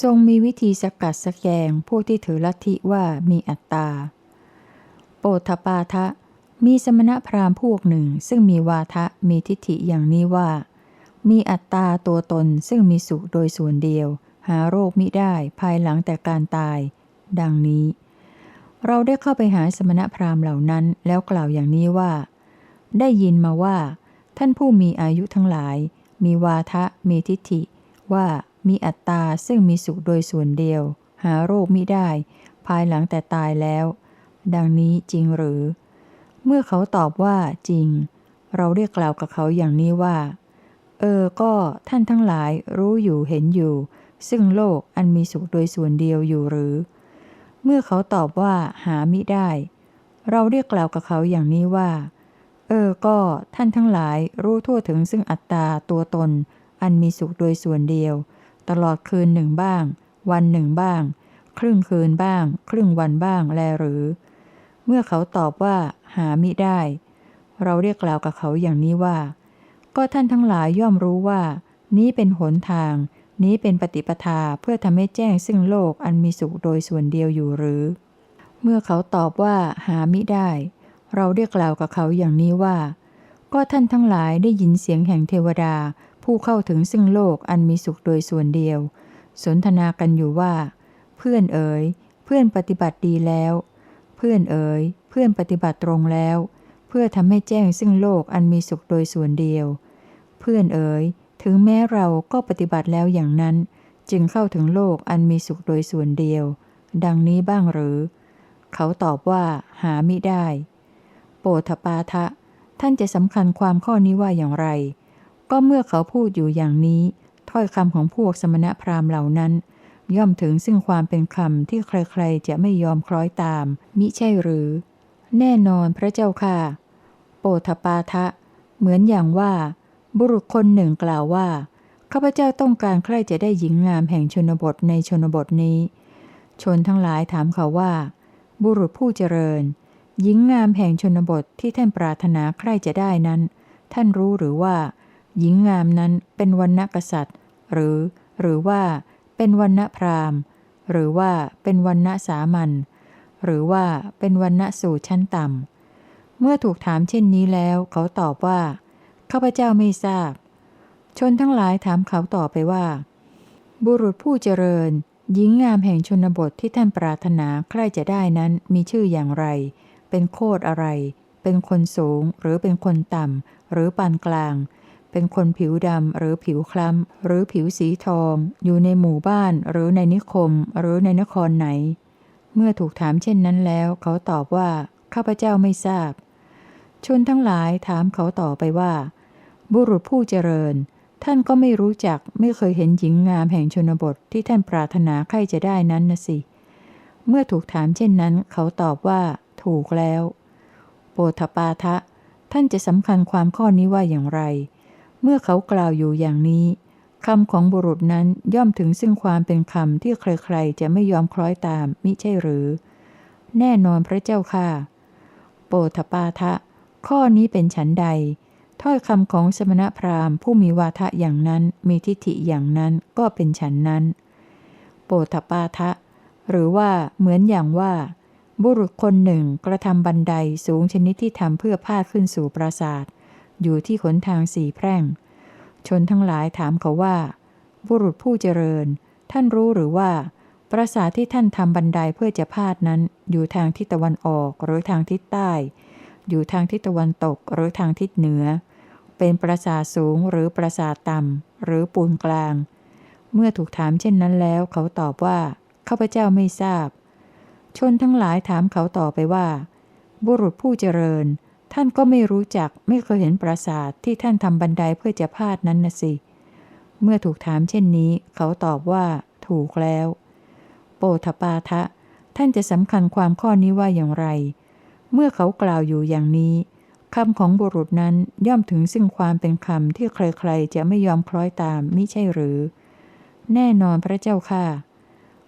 ทรงมีวิธีสกัดสแกงผู้ที่ถือลัทธิว่ามีอัตตา โปธปาทะ มีสมณพราหมณ์พวกหนึ่ง ซึ่งมีวาทะมีทิฏฐิอย่างนี้ว่า มีอัตตาตัวตนซึ่งมีสุขโดยส่วนเดียว หาโรคมิได้ภายหลังแต่การตาย ดังนี้ เราได้เข้าไปหาสมณพราหมณ์เหล่านั้น แล้วกล่าวอย่างนี้ว่า ได้ยินมาว่า ท่านผู้มีอายุทั้งหลาย มีวาทะมีทิฏฐิว่า มีอัตตาซึ่งมีสุขโดยส่วนเดียว หาโรคมิได้ ภายหลังแต่ตายแล้ว ดังนี้จริงหรือ เมื่อเขาตอบว่าจริง เราเรียกกล่าวกับเขาอย่างนี้ว่า เออ ก็ท่านทั้งหลายรู้อยู่เห็นอยู่ ซึ่งโลกอันมีสุขโดยส่วนเดียวอยู่หรือ เมื่อเขาตอบว่าหามิได้ เราเรียกกล่าวกับเขาอย่างนี้ว่าเออ ก็ท่านทั้งหลายรู้ทั่วถึงซึ่งอัตตาตัวตน อันมีสุขโดยส่วนเดียว ตลอดคืนหนึ่งบ้าง วันหนึ่งบ้าง ครึ่งคืนบ้าง ครึ่งวันบ้างแลหรือ เมื่อเขาตอบว่าหามิได้ เราเรียกกล่าวกับเขาอย่างนี้ว่า ก็ท่านทั้งหลายย่อมรู้ว่า นี้เป็นหนทาง นี้เป็นปฏิปทาเพื่อทำให้แจ้งซึ่งโลกอันมีสุขโดยส่วนเดียวอยู่หรือ เมื่อเขาตอบว่าหามิได้ เราเรียกกล่าวกับเขาอย่างนี้ว่า ก็ท่านทั้งหลายได้ยินเสียงแห่งเทวดา ผู้เข้าถึงซึ่งโลกอันมีสุขโดยส่วนเดียว สนทนากันอยู่ว่า เพื่อนเอ๋ย เพื่อนปฏิบัติดีแล้ว เพื่อนเอ๋ย เพื่อนปฏิบัติตรงแล้ว เพื่อทำให้แจ้งซึ่งโลกอันมีสุขโดยส่วนเดียว เพื่อนเอ๋ย ถึงแม้เราก็ปฏิบัติแล้วอย่างนั้น จึงเข้าถึงโลกอันมีสุขโดยส่วนเดียว ดังนี้บ้างหรือ เขาตอบว่า หามิได้ โปธปาทะ ท่านจะสำคัญความข้อนี้ว่าอย่างไร ก็เมื่อเขาพูดอยู่อย่างนี้ ถ้อยคำของพวกสมณพราหมณ์เหล่านั้น ย่อมถึงซึ่งความเป็นคำที่ใครๆ จะไม่ยอมคล้อยตาม มิใช่หรือ แน่นอนพระเจ้าค่ะ โปธปาทะ เหมือนอย่างว่า บุรุษคนหนึ่งกล่าวว่าข้าพเจ้าต้องการใครจะได้หญิงงามแห่งชนบทในชนบทนี้ ชนทั้งหลายถามเขาว่า บุรุษผู้เจริญ หญิงงามแห่งชนบทที่ท่านปรารถนาใครจะได้นั้น ท่านรู้หรือว่า หญิงงามนั้นเป็นวันณกษัตริย์ หรือ หรือว่า เป็นวันณพราหมณ์ หรือว่าเป็นวันณสามัญหรือว่าเป็นวันณสูตรชั้นต่ำเมื่อถูกถามเช่นนี้แล้วเขาตอบว่าข้าพเจ้าไม่ทราบ ชนทั้งหลายถามเขาต่อไปว่า บุรุษผู้เจริญ หญิงงามแห่งชนบทที่ท่านปรารถนาใครจะได้นั้นมีชื่ออย่างไร เป็นโคดอะไร เป็นคนสูงหรือเป็นคนต่ำหรือปานกลาง เป็นคนผิวดำหรือผิวคล้ำ หรือผิวสีทอง อยู่ในหมู่บ้านหรือในนิคม หรือในนครไหน เมื่อถูกถามเช่นนั้นแล้ว เขาตอบว่าข้าพเจ้าไม่ทราบ ชนทั้งหลายถามเขาต่อไปว่า บุรุษผู้เจริญ ท่านก็ไม่รู้จักไม่เคยเห็นหญิงงามแห่งชนบทที่ท่านปรารถนาใครจะได้นั้นนะสิ เมื่อถูกถามเช่นนั้น เขาตอบว่า ถูกแล้ว โปธปาทะ ท่านจะสำคัญความข้อนี้ว่าอย่างไร เมื่อเขากล่าวอยู่อย่างนี้คำของบุรุษนั้นย่อมถึงซึ่งความเป็นคำที่ใครๆ จะไม่ยอมคล้อยตามมิใช่หรือ แน่นอนพระเจ้าค่ะ โปธปาทะ ข้อนี้เป็นฉันใด ถ้อยคำของสมณพราหมณ์ผู้มีวาทะอย่างนั้นมีทิฏฐิอย่างนั้นก็เป็นฉันนั้น โปธปาทะ หรือว่าเหมือนอย่างว่า บุรุษคนหนึ่งกระทำบันไดสูงชนิดที่ทำเพื่อพาดขึ้นสู่ปราสาท อยู่ที่ขนทางสี่แพร่ง ชนทั้งหลายถามเขาว่า บุรุษผู้เจริญ ท่านรู้หรือว่า ปราสาทที่ท่านทำบันไดเพื่อจะพาดนั้น อยู่ทางทิศตะวันออกหรือทางทิศใต้ อยู่ทางทิศตะวันตกหรือทางทิศเหนือ เป็นปราสาทสูงหรือปราสาทต่ำหรือปูนกลาง เมื่อถูกถามเช่นนั้นแล้ว เขาตอบว่าข้าพเจ้าไม่ทราบ ชนทั้งหลายถามเขาต่อไปว่า บุรุษผู้เจริญ ท่านก็ไม่รู้จักไม่เคยเห็นปราสาทที่ท่านทำบันไดเพื่อจะพาดนั้นนะสิ เมื่อถูกถามเช่นนี้ เขาตอบว่า ถูกแล้ว โปธปาทะ ท่านจะสำคัญความข้อนี้ว่าอย่างไร เมื่อเขากล่าวอยู่อย่างนี้คำของบุรุษนั้นย่อมถึงซึ่งความเป็นคำที่ใครๆ จะไม่ยอมคล้อยตามมิใช่หรือ แน่นอนพระเจ้าค่ะ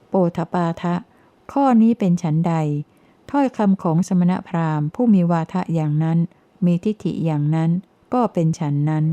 โปธปาทะ ข้อนี้เป็นฉันใด ถ้อยคำของสมณพราหมณ์ผู้มีวาทะอย่างนั้น มีทิฏฐิอย่างนั้น ก็เป็นฉันนั้น